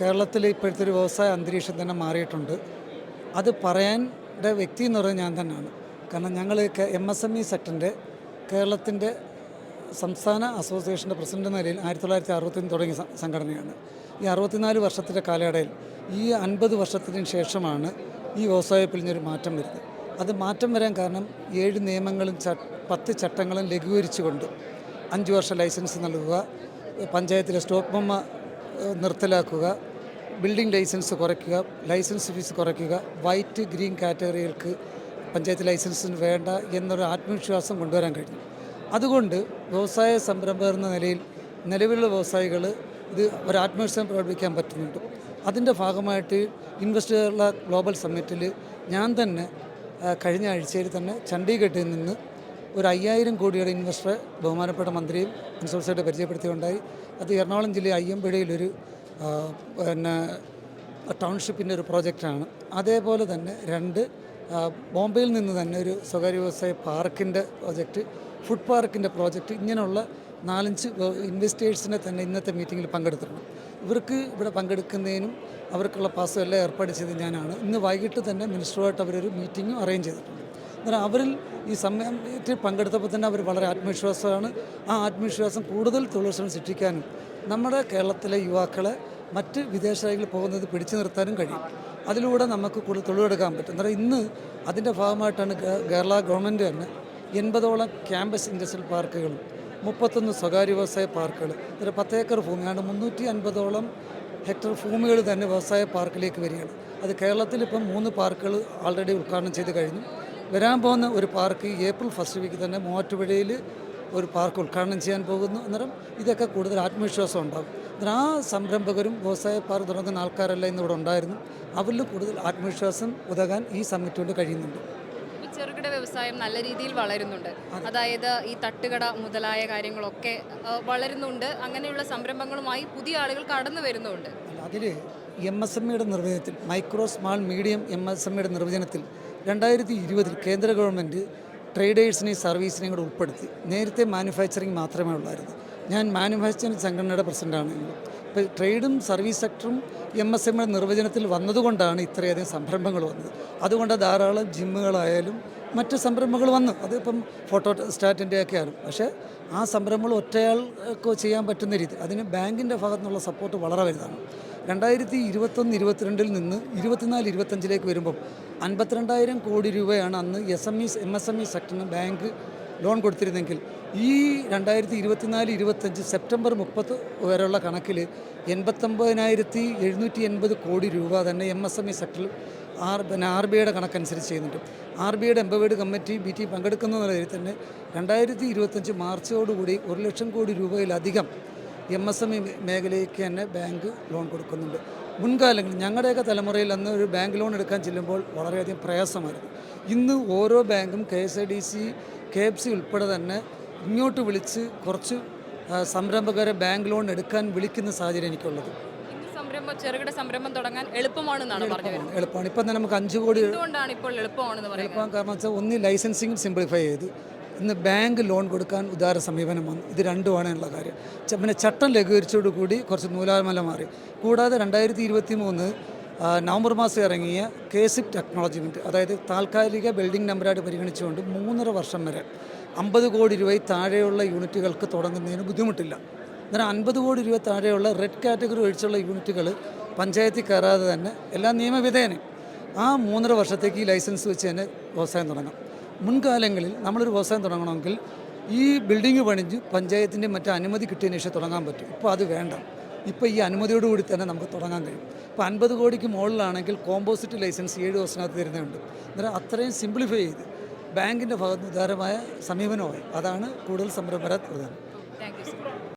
കേരളത്തിൽ ഇപ്പോഴത്തെ ഒരു വ്യവസായ അന്തരീക്ഷം തന്നെ മാറിയിട്ടുണ്ട്. അത് പറയാന്റെ വ്യക്തി എന്ന് പറയുന്നത് ഞാൻ തന്നെയാണ്. കാരണം ഞങ്ങൾ എം എസ് എം ഇ സെക്ടറിന്റെ കേരളത്തിന്റെ സംസ്ഥാന അസോസിയേഷന്റെ പ്രസിഡന്റ് എന്ന നിലയിൽ ആയിരത്തി തൊള്ളായിരത്തി അറുപത്തിന് തുടങ്ങിയ സംഘടനയാണ്. ഈ അറുപത്തിനാല് വർഷത്തിന്റെ കാലയളവിൽ ഈ അൻപത് വർഷത്തിന് ശേഷമാണ് ഈ വ്യവസായ പിഴിഞ്ഞൊരു മാറ്റം വരുന്നത്. അത് മാറ്റം വരാൻ കാരണം ഏഴ് നിയമങ്ങളും പത്ത് ചട്ടങ്ങളും ലഘൂകരിച്ചുകൊണ്ട് അഞ്ച് വർഷ ലൈസൻസ് നൽകുക പഞ്ചായത്തിലെ സ്റ്റോക്ക് ബൊമ്മ നിർത്തലാക്കുക ബിൽഡിംഗ് ലൈസൻസ് കുറയ്ക്കുക ലൈസൻസ് ഫീസ് കുറയ്ക്കുക വൈറ്റ് ഗ്രീൻ കാറ്റഗറികൾക്ക് പഞ്ചായത്ത് ലൈസൻസിന് വേണ്ട എന്നൊരു ആത്മവിശ്വാസം കൊണ്ടുവരാൻ കഴിഞ്ഞു. അതുകൊണ്ട് വ്യവസായ സംരംഭകർ എന്ന നിലയിൽ നിലവിലുള്ള വ്യവസായികൾ ഇത് ഒരു ആത്മവിശ്വാസം പ്രകടിപ്പിക്കാൻ പറ്റുന്നുണ്ട്. അതിന്റെ ഭാഗമായിട്ട് ഇൻവെസ്റ്റ് ഗ്ലോബൽ സമ്മിറ്റിൽ ഞാൻ തന്നെ കഴിഞ്ഞ ആഴ്ചയിൽ തന്നെ ചണ്ഡീഗഡിൽ നിന്ന് ഒരു അയ്യായിരം കോടിയുടെ ഇൻവെസ്റ്ററെ ബഹുമാനപ്പെട്ട മന്ത്രിയും കൺസോൾസായിട്ട് പരിചയപ്പെടുത്തിയുണ്ടായി. അത് എറണാകുളം ജില്ലയിൽ അയ്യമ്പുഴയിലൊരു പിന്നെ ടൗൺഷിപ്പിന്റെ ഒരു പ്രോജക്റ്റാണ്. അതേപോലെ തന്നെ രണ്ട് ബോംബെയിൽ നിന്ന് തന്നെ ഒരു സ്വകാര്യ വ്യവസായ പാർക്കിന്റെ പ്രോജക്റ്റ് ഫുഡ് പാർക്കിന്റെ പ്രോജക്റ്റ് ഇങ്ങനെയുള്ള നാലഞ്ച് ഇൻവെസ്റ്റേഴ്സിനെ തന്നെ ഇന്നത്തെ മീറ്റിങ്ങിൽ പങ്കെടുത്തിട്ടുണ്ട്. ഇവർക്ക് ഇവിടെ പങ്കെടുക്കുന്നതിനും അവർക്കുള്ള പാസ്സും എല്ലാം ഏർപ്പാട് ചെയ്ത് ഞാനാണ്. ഇന്ന് വൈകിട്ട് തന്നെ മിനിസ്റ്ററുമായിട്ട് അവരൊരു മീറ്റിങ്ങും അറേഞ്ച് ചെയ്തിട്ടുണ്ട്. അന്നേരം അവരിൽ ഈ സമയത്തിൽ പങ്കെടുത്തപ്പോൾ തന്നെ അവർ വളരെ ആത്മവിശ്വാസമാണ്. ആ ആത്മവിശ്വാസം കൂടുതൽ തൊഴിലവസരം സൃഷ്ടിക്കാനും നമ്മുടെ കേരളത്തിലെ യുവാക്കളെ മറ്റ് വിദേശ രാജ്യങ്ങളിൽ പോകുന്നത് പിടിച്ചു നിർത്താനും കഴിയും. അതിലൂടെ നമുക്ക് കൂടുതൽ തൊഴിലെടുക്കാൻ പറ്റും. എന്നാൽ ഇന്ന് അതിന്റെ ഭാഗമായിട്ടാണ് കേരള ഗവൺമെന്റ് തന്നെ എൺപതോളം ക്യാമ്പസ് ഇൻഡസ്ട്രിയൽ പാർക്കുകളും മുപ്പത്തൊന്ന് സ്വകാര്യ വ്യവസായ പാർക്കുകൾ ഒരു പത്തേക്കർ ഭൂമിയാണ് മുന്നൂറ്റി അൻപതോളം ഹെക്ടർ ഭൂമികൾ തന്നെ വ്യവസായ പാർക്കിലേക്ക് വരികയാണ്. അത് കേരളത്തിൽ ഇപ്പം മൂന്ന് പാർക്കുകൾ ആൾറെഡി ഉദ്ഘാടനം ചെയ്ത് കഴിഞ്ഞു. വരാൻ പോകുന്ന ഒരു പാർക്ക് ഏപ്രിൽ ഫസ്റ്റ് വീക്ക് തന്നെ മൂവാറ്റുപുഴയിൽ ഒരു പാർക്ക് ഉദ്ഘാടനം ചെയ്യാൻ പോകുന്നു അന്നേരം ഇതൊക്കെ കൂടുതൽ ആത്മവിശ്വാസം ഉണ്ടാകും. അന്നേരം ആ സംരംഭകരും വ്യവസായ പാർക്ക് തുടങ്ങുന്ന ആൾക്കാരെല്ലാം ഇന്നിവിടെ ഉണ്ടായിരുന്നു. അവരിൽ കൂടുതൽ ആത്മവിശ്വാസം ഉതകാൻ ഈ സമ്മിറ്റ് കൊണ്ട് കഴിയുന്നുണ്ട് ചെറുകിട വ്യവസായം നല്ല രീതിയിൽ വളരുന്നുണ്ട്. അതായത് ഈ തട്ടുകട മുതലായ കാര്യങ്ങളൊക്കെ വളരുന്നുണ്ട്. അങ്ങനെയുള്ള സംരംഭങ്ങളുമായി പുതിയ ആളുകൾ കടന്നു വരുന്നുണ്ട്. അതിൽ എം എസ് എം ഇയുടെ നിർവചനത്തിൽ micro small medium M S M ഇയുടെ നിർവചനത്തിൽ രണ്ടായിരത്തി ഇരുപതിൽ കേന്ദ്ര ഗവൺമെന്റ് ട്രേഡേഴ്സിനെയും സർവീസിനെയും കൂടെ ഉൾപ്പെടുത്തി. നേരത്തെ മാനുഫാക്ചറിങ് മാത്രമേ ഉള്ളായിരുന്നു. ഞാൻ മാനുഫാക്ചറിങ് സംഘടനയുടെ പ്രസിഡന്റാണ് ഇപ്പോൾ ട്രേഡും സർവീസ് സെക്ടറും എം എസ് എം നിർവചനത്തിൽ വന്നതുകൊണ്ടാണ് ഇത്രയധികം സംരംഭങ്ങൾ വന്നത്. അതുകൊണ്ട് ധാരാളം ജിമ്മുകളായാലും മറ്റ് സംരംഭങ്ങൾ വന്നു. അതിപ്പം ഫോട്ടോ സ്റ്റാറ്റിന്റെ ഒക്കെയാണ് പക്ഷേ ആ സംരംഭങ്ങൾ ഒറ്റയാൾക്ക് ചെയ്യാൻ പറ്റുന്ന രീതി അതിന് ബാങ്കിന്റെ ഭാഗത്തു നിന്നുള്ള സപ്പോർട്ട് വളരെ വലുതാണ്. രണ്ടായിരത്തി ഇരുപത്തൊന്ന് ഇരുപത്തിരണ്ടിൽ നിന്ന് ഇരുപത്തിനാല് ഇരുപത്തഞ്ചിലേക്ക് വരുമ്പം അൻപത്തിരണ്ടായിരം കോടി രൂപയാണ് അന്ന് S M E M S M E സെക്ടറിന് bank loan കൊടുത്തിരുന്നെങ്കിൽ ഈ രണ്ടായിരത്തി ഇരുപത്തിനാല് ഇരുപത്തഞ്ച് സെപ്റ്റംബർ മുപ്പത് വരെയുള്ള കണക്കിൽ എൺപത്തൊമ്പതിനായിരത്തി എഴുന്നൂറ്റി എൺപത് കോടി രൂപ തന്നെ എം എസ് എം ഇ സെക്ടറിൽ ആർ പിന്നെ ആർ ബി ഐയുടെ കണക്കനുസരിച്ച് ചെയ്യുന്നുണ്ട്. ആർ ബി ഐയുടെ എംപവേർഡ് കമ്മിറ്റി ബി പങ്കെടുക്കുന്ന നിലയിൽ തന്നെ രണ്ടായിരത്തി ഇരുപത്തഞ്ച് മാർച്ചോടുകൂടി ഒരു ലക്ഷം കോടി രൂപയിലധികം എം എസ് എം ഇ മേഖലയ്ക്ക് തന്നെ ബാങ്ക് ലോൺ കൊടുക്കുന്നുണ്ട്. മുൻകാലങ്ങളിൽ ഞങ്ങളുടെയൊക്കെ തലമുറയിൽ അന്ന് ഒരു ബാങ്ക് ലോൺ എടുക്കാൻ ചെല്ലുമ്പോൾ വളരെയധികം പ്രയാസമായിരുന്നു. ഇന്ന് ഓരോ ബാങ്കും K S I D C K F C ഉൾപ്പെടെ തന്നെ ഇങ്ങോട്ട് വിളിച്ച് കുറച്ച് സംരംഭകരെ ബാങ്ക് ലോൺ എടുക്കാൻ വിളിക്കുന്ന സാഹചര്യം എനിക്കുള്ളത്. സംരംഭം ചെറുകിട സംരംഭം തുടങ്ങാൻ എളുപ്പമാണെന്നാണ് പറഞ്ഞു വരുന്നത്. എളുപ്പമാണ്. ഇപ്പം തന്നെ നമുക്ക് അഞ്ച് കോടി എന്തുകൊണ്ടാണ് ഇപ്പോൾ എളുപ്പമാണെന്ന് പറയുന്നത്? എളുപ്പം കാരണം വെച്ചാൽ ഒന്ന് ലൈസൻസിങ് സിംപ്ലിഫൈ ചെയ്ത് ഇന്ന് ബാങ്ക് ലോൺ കൊടുക്കാൻ ഉദാര സമീപനം വന്നു. ഇത് രണ്ടുമാണ് എന്നുള്ള കാര്യം. പിന്നെ ചട്ടം ലഘൂകരിച്ചോടുകൂടി കുറച്ച് നൂലാമല മാറി. കൂടാതെ രണ്ടായിരത്തി ഇരുപത്തി മൂന്ന് നവംബർ മാസം ഇറങ്ങിയ കെ സിപ് ടെക്നോളജി മിന്റ് അതായത് താൽക്കാലിക ബിൽഡിംഗ് നമ്പറായിട്ട് പരിഗണിച്ചുകൊണ്ട് മൂന്നര വർഷം വരെ അമ്പത് കോടി രൂപയിൽ താഴെയുള്ള യൂണിറ്റുകൾക്ക് തുടങ്ങുന്നതിന് ബുദ്ധിമുട്ടില്ല. അന്നേരം അൻപത് കോടി രൂപ താഴെയുള്ള റെഡ് കാറ്റഗറി ഒഴിച്ചുള്ള യൂണിറ്റുകൾ പഞ്ചായത്തിൽ കയറാതെ തന്നെ എല്ലാ നിയമവിധേയനും ആ മൂന്നര വർഷത്തേക്ക് ഈ ലൈസൻസ് വെച്ച് തന്നെ വ്യവസായം തുടങ്ങാം. മുൻകാലങ്ങളിൽ നമ്മളൊരു വ്യവസായം തുടങ്ങണമെങ്കിൽ ഈ ബിൽഡിംഗ് പണിഞ്ഞ് പഞ്ചായത്തിന്റെ മറ്റു അനുമതി കിട്ടിയതിന് ശേഷം തുടങ്ങാൻ പറ്റും. ഇപ്പോൾ അത് വേണ്ട. ഇപ്പോൾ ഈ അനുമതിയോടുകൂടി തന്നെ നമുക്ക് തുടങ്ങാൻ കഴിയും. ഇപ്പോൾ അൻപത് കോടിക്ക് മുകളിലാണെങ്കിൽ കോമ്പോസിറ്റ് ലൈസൻസ് ഏഴ് ദിവസത്തിനകത്ത് തരുന്നുണ്ട്. അന്നേരം അത്രയും സിംപ്ലിഫൈ ചെയ്ത് ബാങ്കിന്റെ ഭാഗത്ത് ഉദാരമായ സമീപനമായി. അതാണ് കൂടുതൽ സംരംഭരാ പ്രധാനം